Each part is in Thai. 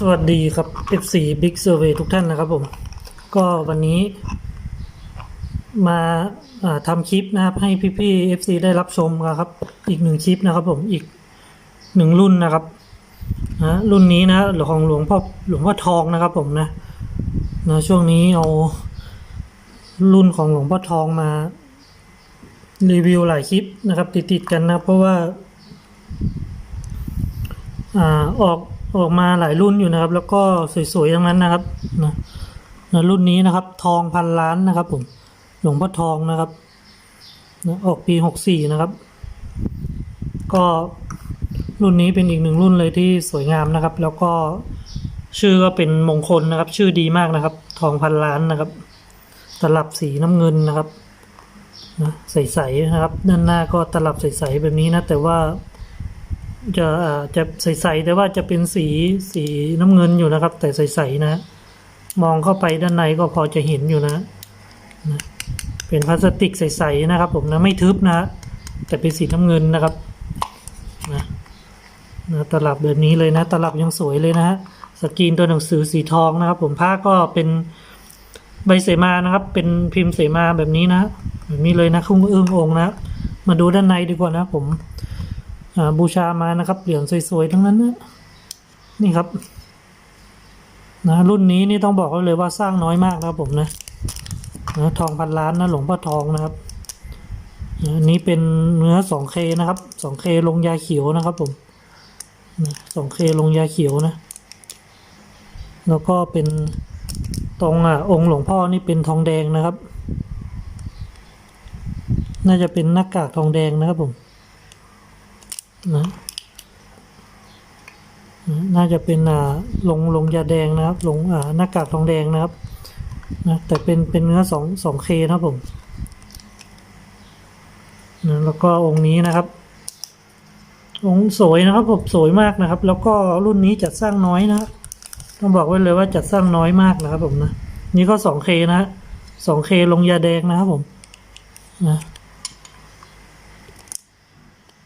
สวัสดีครับ F4 Big Survey ทุกท่านนะครับผม ก็วันนี้มาาทำคลิปนะครับ ให้พี่ๆ FC ได้รับชมนะครับ อีกหนึ่งคลิปนะครับผมอีกหนึ่งรุ่นนะครับนะรุ่นนี้นะของหลวงพ่อหลวงพ่อทองนะครับผมนะนะช่วงนี้เอารุ่นของหลวงพ่อทองมารีวิวหลายคลิปนะครับ ติดๆกันนะเพราะว่า อ่าออก ออกมาหลายรุ่นอยู่นะครับ แล้วก็สวยๆทั้งนั้นนะครับนะนะรุ่นนี้นะครับ ทองพันล้านนะครับผมหลวงพ่อทองนะครับนะออกปีหกสี่นะครับ ก็รุ่นนี้เป็นอีกหนึ่งรุ่นเลยที่สวยงามนะครับ แล้วก็ชื่อก็เป็นมงคลนะครับ ชื่อดีมากนะครับ ทองพันล้านนะครับตลับสีน้ำเงินนะครับนะใสๆนะครับ ด้านหน้าก็ตลับใสๆแบบนี้นะ แต่ว่า จะอาจะใสๆแต่ว่าจะเป็นสีสีน้ำเงินอยู่นะครับ แต่ใสๆนะ มองเข้าไปด้านในก็พอจะเห็นอยู่นะนะเป็นพลาสติกใสๆนะครับ ผมนะไม่ทึบนะ แต่เป็นสีน้ำเงินนะครับนะนะตลับแบบนี้เลยนะ ตลับยังสวยเลยนะฮะสกรีนตัวหนังสือสีทองนะครับ ผมผ้าก็เป็นใบเสมานะครับ เป็นพิมพ์เสมาแบบนี้นะแบบนี้เลยนะคุ้งอึ้งองนะ มาดูด้านในดีกว่านะผม บูชามานะครับ เหรียญสวยๆ ทั้งนั้นนะนี่ครับ นะรุ่นนี้นี่ต้องบอกเลยว่าสร้างน้อยมากนะครับผมนะนะทองพันล้านนะหลวงพ่อทองนะครับนะอันนี้เป็นเนื้อ 2K นะครับ 2K ลงยาเขียวนะครับผมนะ 2K ลงยาเขียวนะ แล้วก็เป็นตรงอะองค์หลวงพ่อนี่เป็นทองแดงนะครับ น่าจะเป็นหน้ากากทองแดงนะครับผม นะน่าจะเป็นอ่าลงลงยาแดงนะครับลงอ่าหน้ากากทองแดงนะครับนะแต่เป็นเป็นเนื้อสองสองเคนะครับผมนะแล้วก็องค์นี้นะครับ องค์สวยนะครับผมสวยมากนะครับ แล้วก็รุ่นนี้จัดสร้างน้อยนะต้องบอกไว้เลยว่าจัดสร้างน้อยมากนะครับผมนะนี่ก็สองเคนะสองเคลงยาแดงนะครับผมนะ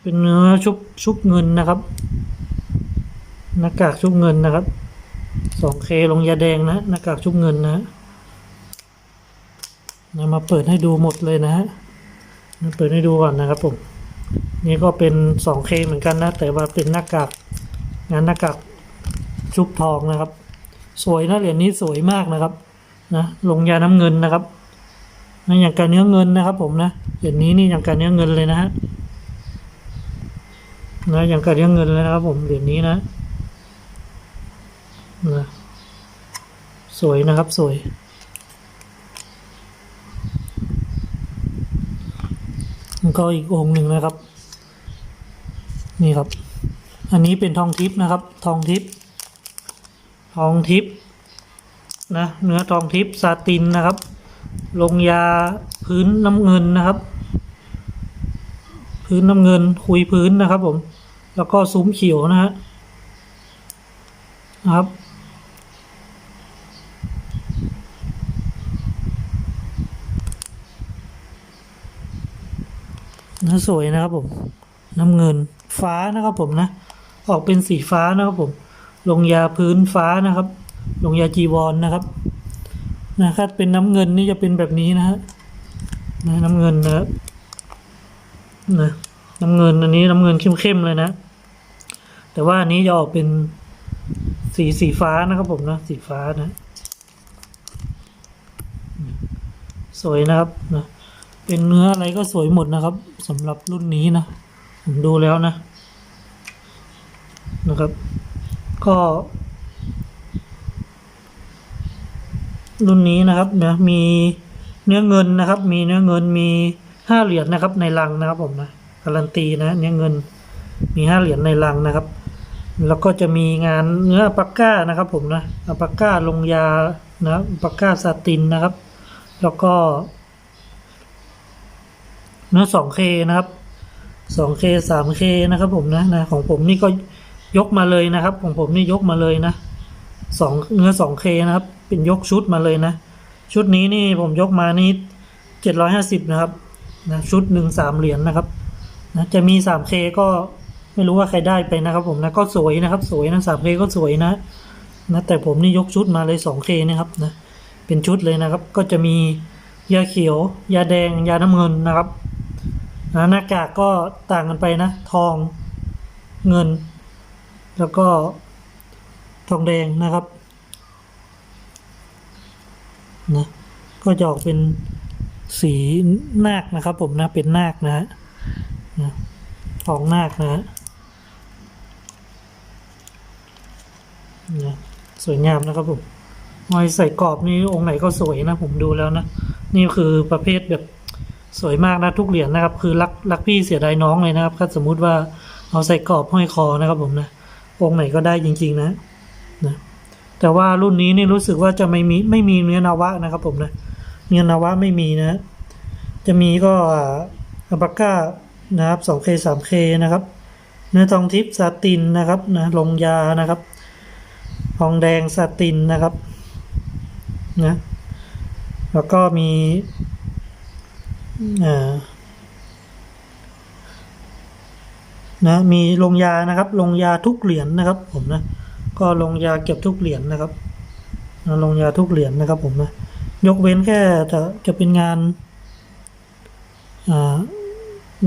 เป็นเนื้อชุบชุบเงินนะครับหน้ากากชุบเงินนะครับสองเคลงยาแดงนะหน้ากากชุบเงินนะนะมาเปิดให้ดูหมดเลยนะฮะมาเปิดให้ดูก่อนนะครับผม นี่ก็เป็นสองเคเหมือนกันนะ แต่ว่าเป็นหน้ากากงานหน้ากากชุบทองนะครับ สวยนะเหรียญนี้สวยมากนะครับนะลงยาน้ำเงินนะครับนะอย่างการเนื้อเงินนะครับ ผมนะเหรียญนี้นี่อย่างการเนื้อเงินเลยนะฮะ นะอย่างกับเรื่องเงินเลยนะครับผมเหรียญนี้นะนะสวยนะครับสวย ก็อีกองค์หนึ่งนะครับ นี่ครับ อันนี้เป็นทองทิพย์นะครับ ทองทิพย์ทองทิพย์นะเนื้อทองทิพย์ซาตินนะครับ ลงยาพื้นน้ำเงินนะครับ พื้นน้ำเงินคุยพื้นนะครับผม แล้วก็ซุ้มเขียวนะฮะนะครับ นะสวยนะครับผม น้ำเงินฟ้านะครับผมนะ ออกเป็นสีฟ้านะครับผม ลงยาพื้นฟ้านะครับ ลงยาจีวรนนะครับ นะครับ เป็นน้ำเงินนี่จะเป็นแบบนี้นะฮะนะน้ำเงินนะครับนะ น้ำเงินอันนี้น้ำเงินเข้มๆเลยนะ แต่ว่าอันนี้จะออกเป็นสีสีฟ้านะครับผมนะสีฟ้านะ สวยนะครับนะเป็นเนื้ออะไรก็สวยหมดนะครับสำหรับรุ่นนี้นะผมดูแล้วนะ นะครับ ก็ รุ่นนี้นะครับนะมีเนื้อเงินนะครับ มีเนื้อเงินมีห้าเหรียญนะครับในลังนะครับผมนะ การันตีนะเนื้อเงินมีห้าเหรียญในลังนะครับ แล้วก็จะมีงานเนื้ออัลปาก้านะครับ ผมนะอัลปาก้าลงยานะอัลปาก้าซาตินนะครับ แล้วก็ เนื้อ 2K นะครับ 2K 3K นะครับผมนะนะของผมนี่ก็ยกมาเลยนะครับ ของผมนี่ยกมาเลยนะสองเนื้อ 2K นะครับ เป็นยกชุดมาเลยนะ ชุดนี้นี่ผมยกมานี่750นะครับนะชุดหนึ่งสามเหรียญนะครับ นะจะมี 3K ก็ไม่รู้ว่าใครได้ไปนะครับ ผมนะก็สวยนะครับ สวยนะ 3K ก็สวยนะนะแต่ผมนี่ยกชุดมาเลย 2K นะครับนะเป็นชุดเลยนะครับ ก็จะมียาเขียว ยาแดง ยาน้ำเงินนะครับนะหน้ากากก็ต่างกันไปนะ ทองเงิน แล้วก็ทองแดงนะครับนะก็จะออกเป็นสีนาคนะครับผมนะเป็นนาคนะฮะ นะทองนาคนะฮะนะสวยงามนะครับผมหอยใส่กรอบนี่องค์ไหนก็สวยนะผมดูแล้วนะ นี่คือประเภทแบบสวยมากนะทุกเหรียญนะครับ คือรักรักพี่เสียดายน้องเลยนะครับถ้าสมมุติว่าเอาใส่กรอบห้อยคอนะครับผมนะองค์ไหนก็ได้จริง ๆ นะนะแต่ว่ารุ่นนี้นี่รู้สึกว่าจะไม่มีไม่มีเนื้อนาวะนะครับผมนะเนื้อนาวะไม่มีนะ จะมีก็อัลปาก้า นะครับ 2K 3K นะครับ เนื้อทองทิพย์ซาตินนะครับนะลงยานะครับทองแดงสตินนะครับนะแล้วก็มีอ่านะมีลงยานะครับ ลงยาทุกเหรียญนะครับ ผมนะ ก็ลงยาเก็บทุกเหรียญนะครับนะลงยาทุกเหรียญนะครับ ผมนะยกเว้นแค่จะจะเป็นงานอ่า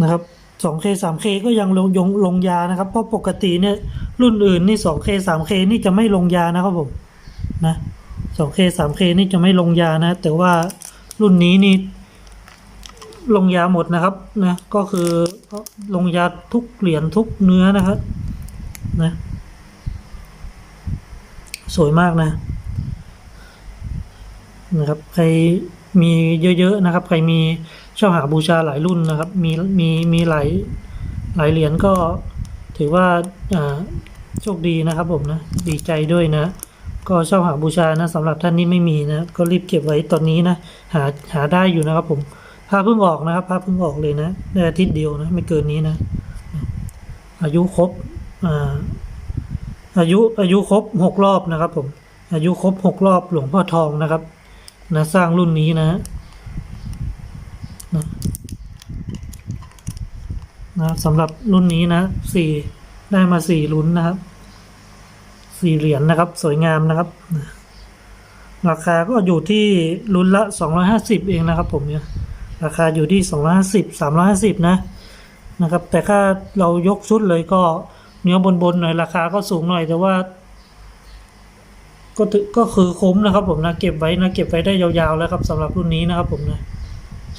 นะครับ 2K 3K ก็ยังลงยงลงยานะครับ เพราะปกติเนี่ยรุ่นอื่นนี่ 2K 3K นี่จะไม่ลงยานะครับผมนะ 2K 3K นี่จะไม่ลงยานะ แต่ว่ารุ่นนี้นี่ลงยาหมดนะครับนะก็คือลงยาทุกเหรียญทุกเนื้อนะครับนะสวยมากนะนะครับใคร มีเยอะๆนะครับ ใครมีเชอบหาบูชาหลายรุ่นนะครับ มีมีมีหลายหลายเหรียญก็ถือว่าอ่าโชคดีนะครับผมนะดีใจด้วยนะ ก็เชอบหาบูชานะสำหรับท่านที่ไม่มีนะก็รีบเก็บไว้ตอนนี้นะหาหาได้อยู่นะครับผมภาพเพิ่งออกนะครับภาพเพิ่งออกเลยนะในอาทิตย์เดียวนะไม่เกินนี้นะ อายุครบอาอายุอายุครบหกรอบนะครับผมอายุครบหกรอบหลวงพ่อทองนะครับ นะสร้างรุ่นนี้นะนะนะสำหรับรุ่นนี้นะสี่ได้มาสี่ลุ้นนะครับสี่เหรียญนะครับ สวยงามนะครับ ราคาก็อยู่ที่ลุ้นละสองร้อยห้าสิบเองนะครับ ผมเนี่ยราคาอยู่ที่สองร้อยห้าสิบสามร้อยห้าสิบนะนะครับ แต่ถ้าเรายกชุดเลยก็เนื้อบนๆหน่อยราคาก็สูงหน่อยแต่ว่า ก็ถือก็คือคุ้มนะครับผมนะเก็บไว้นะเก็บไว้ได้ยาวๆแล้วครับสำหรับรุ่นนี้นะครับผมนะ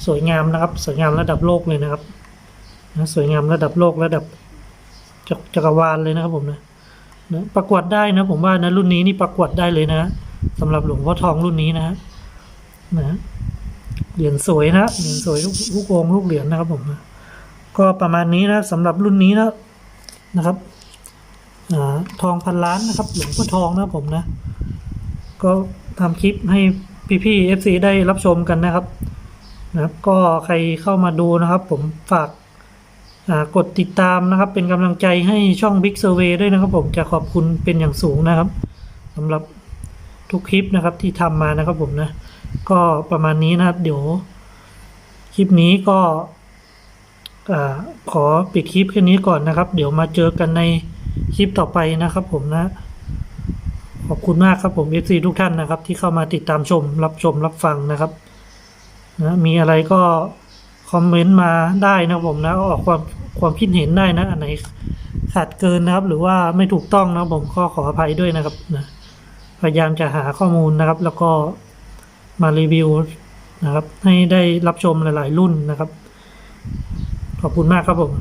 สวยงามนะครับ สวยงามระดับโลกเลยนะครับนะสวยงามระดับโลกระดับจักจักรวาลเลยนะครับผมนะนะประกวดได้นะผมว่านะรุ่นนี้นี่ประกวดได้เลยนะสำหรับหลวงพ่อทองรุ่นนี้นะนะเหรียญสวยนะเหรียญสวยทุกทุกองค์ทุกเหรียญนะครับผมนะก็ประมาณนี้นะสำหรับรุ่นนี้นะนะครับ ทองพันล้านนะครับ หลวงพ่อทองนะผมนะ ก็ทำคลิปให้พี่ๆ FC ได้รับชมกันนะครับนะครับ ก็ใครเข้ามาดูนะครับ ผมฝากกดติดตามนะครับ เป็นกำลังใจให้ช่อง Big Survey ด้วยนะครับ ผมจะขอบคุณเป็นอย่างสูงนะครับสำหรับทุกคลิปนะครับที่ทำมานะครับผมนะ ก็ประมาณนี้นะครับ เดี๋ยว คลิปนี้ก็อขอปิดคลิปแค่นี้ก่อนนะครับ เดี๋ยวมาเจอกันใน คลิปต่อไปนะครับผมนะ ขอบคุณมากครับผม FC ทุกท่านนะครับ ที่เข้ามาติดตามชม รับชมรับฟังนะครับนะมีอะไรก็คอมเมนต์มาได้นะผมนะออกความความคิดเห็นได้นะ อันไหนขาดเกินนะครับ หรือว่าไม่ถูกต้องนะผมก็ขออภัยด้วยนะครับนะพยายามจะหาข้อมูลนะครับ แล้วก็มารีวิวนะครับ ให้ได้รับชมหลาย ๆ รุ่นนะครับ ขอบคุณมากครับผม